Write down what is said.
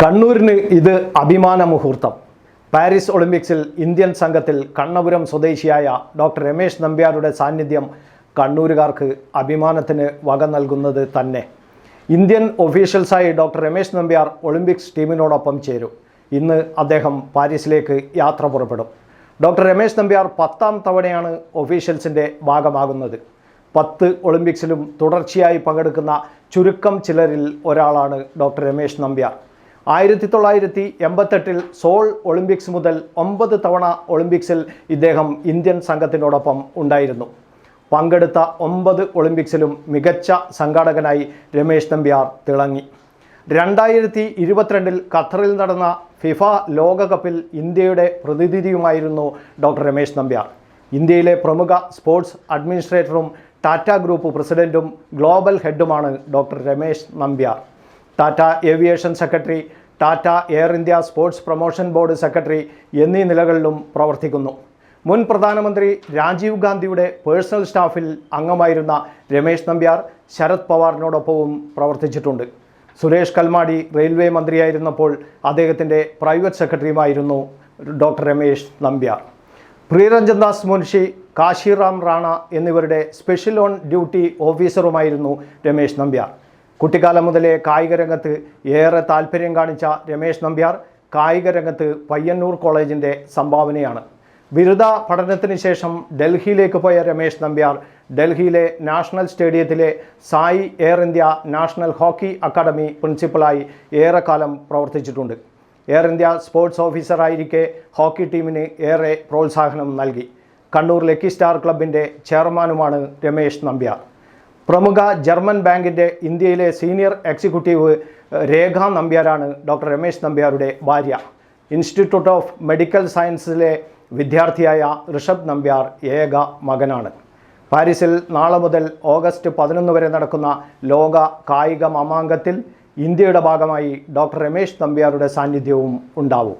കണ്ണൂരിന് ഇത് അഭിമാന മുഹൂർത്തം. പാരീസ് ഒളിമ്പിക്സിൽ ഇന്ത്യൻ സംഘത്തിൽ കണ്ണപുരം സ്വദേശിയായ ഡോക്ടർ രമേശ് നമ്പ്യാരുടെ സാന്നിധ്യം കണ്ണൂരുകാർക്ക് അഭിമാനത്തിന് വക നൽകുന്നത് തന്നെ. ഇന്ത്യൻ ഒഫീഷ്യൽസായി ഡോക്ടർ രമേശ് നമ്പ്യാർ ഒളിമ്പിക്സ് ടീമിനോടൊപ്പം ചേരും. ഇന്ന് അദ്ദേഹം പാരീസിലേക്ക് യാത്ര പുറപ്പെടും. ഡോക്ടർ രമേശ് നമ്പ്യാർ പത്താം തവണയാണ് ഒഫീഷ്യൽസിന്റെ ഭാഗമാകുന്നത്. പത്ത് ഒളിമ്പിക്സിലും തുടർച്ചയായി പങ്കെടുക്കുന്ന ചുരുക്കം ചിലരിൽ ഒരാളാണ് ഡോക്ടർ രമേശ് നമ്പ്യാർ. ആയിരത്തി തൊള്ളായിരത്തി എൺപത്തെട്ടിൽ സോൾ ഒളിമ്പിക്സ് മുതൽ ഒമ്പത് തവണ ഒളിമ്പിക്സിൽ ഇദ്ദേഹം ഇന്ത്യൻ സംഘത്തിനോടൊപ്പം ഉണ്ടായിരുന്നു. പങ്കെടുത്ത ഒമ്പത് ഒളിമ്പിക്സിലും മികച്ച സംഘാടകനായി രമേശ് നമ്പ്യാർ തിളങ്ങി. രണ്ടായിരത്തി ഇരുപത്തിരണ്ടിൽ ഖത്തറിൽ നടന്ന ഫിഫ ലോകകപ്പിൽ ഇന്ത്യയുടെ പ്രതിനിധിയുമായിരുന്നു ഡോക്ടർ രമേശ് നമ്പ്യാർ. ഇന്ത്യയിലെ പ്രമുഖ സ്പോർട്സ് അഡ്മിനിസ്ട്രേറ്ററും ടാറ്റ ഗ്രൂപ്പ് പ്രസിഡന്റും global ഹെഡുമാണ് doctor Ramesh Nambiar. Tata aviation secretary Tata air India sports promotion board secretary എന്നീ നിലകളിലും പ്രവർത്തിക്കുന്നു. മുൻ പ്രധാനമന്ത്രി രാജീവ് ഗാന്ധിയുടെ പേഴ്സണൽ സ്റ്റാഫിൽ അംഗമായിരുന്ന രമേശ് നമ്പ്യാർ ശരത് പവാറിനോടൊപ്പവും പ്രവർത്തിച്ചിട്ടുണ്ട്. സുരേഷ് കൽമാടി റെയിൽവേ മന്ത്രിയായിരുന്നപ്പോൾ അദ്ദേഹത്തിന്റെ പ്രൈവറ്റ് സെക്രട്ടറിയുമായിരുന്നു ഡോക്ടർ രമേശ് നമ്പ്യാർ. പ്രിയരഞ്ജൻ ദാസ് മുൻഷി കാശിറാം റാണ എന്നിവരുടെ സ്പെഷ്യൽ ഓൺ ഡ്യൂട്ടി ഓഫീസറുമായിരുന്നു രമേശ് നമ്പ്യാർ. കുട്ടിക്കാലം മുതലേ കായിക രംഗത്ത് ഏറെ താല്പര്യം കാണിച്ച രമേശ് നമ്പ്യാർ കായിക രംഗത്ത് പയ്യന്നൂർ കോളേജിന്റെ സംഭാവനയാണ്. ബിരുദ പഠനത്തിന് ശേഷം ഡൽഹിയിലേക്ക് പോയ രമേശ് നമ്പ്യാർ ഡൽഹിയിലെ നാഷണൽ സ്റ്റേഡിയത്തിലെ SAI air India national hockey academy പ്രിൻസിപ്പളായി ഏറെക്കാലം പ്രവർത്തിച്ചിട്ടുണ്ട്. എയർ ഇന്ത്യ സ്പോർട്സ് ഓഫീസറായിരിക്കെ ഹോക്കി ടീമിന് ഏറെ പ്രോത്സാഹനം നൽകി. കണ്ണൂർ ലക്കി സ്റ്റാർ ക്ലബിന്റെ ചെയർമാനുമാണ് രമേശ് നമ്പ്യാർ. പ്രമുഖ ജർമ്മൻ ബാങ്കിന്റെ ഇന്ത്യയിലെ സീനിയർ എക്സിക്യൂട്ടീവ് രേഖ നമ്പ്യാരാണ് ഡോക്ടർ രമേശ് നമ്പ്യാരുടെ ഭാര്യ. ഇൻസ്റ്റിറ്റ്യൂട്ട് ഓഫ് മെഡിക്കൽ സയൻസിലെ വിദ്യാർത്ഥിയായ ഋഷഭ് നമ്പ്യാർ ഏക മകനാണ്. പാരീസിൽ നാളെ മുതൽ ഓഗസ്റ്റ് പതിനൊന്ന് വരെ നടക്കുന്ന ലോക കായിക മാമാങ്കത്തിൽ ഇന്ത്യയുടെ ഭാഗമായി ഡോക്ടർ രമേശ് നമ്പ്യാരുടെ സാന്നിധ്യവും ഉണ്ടാവും.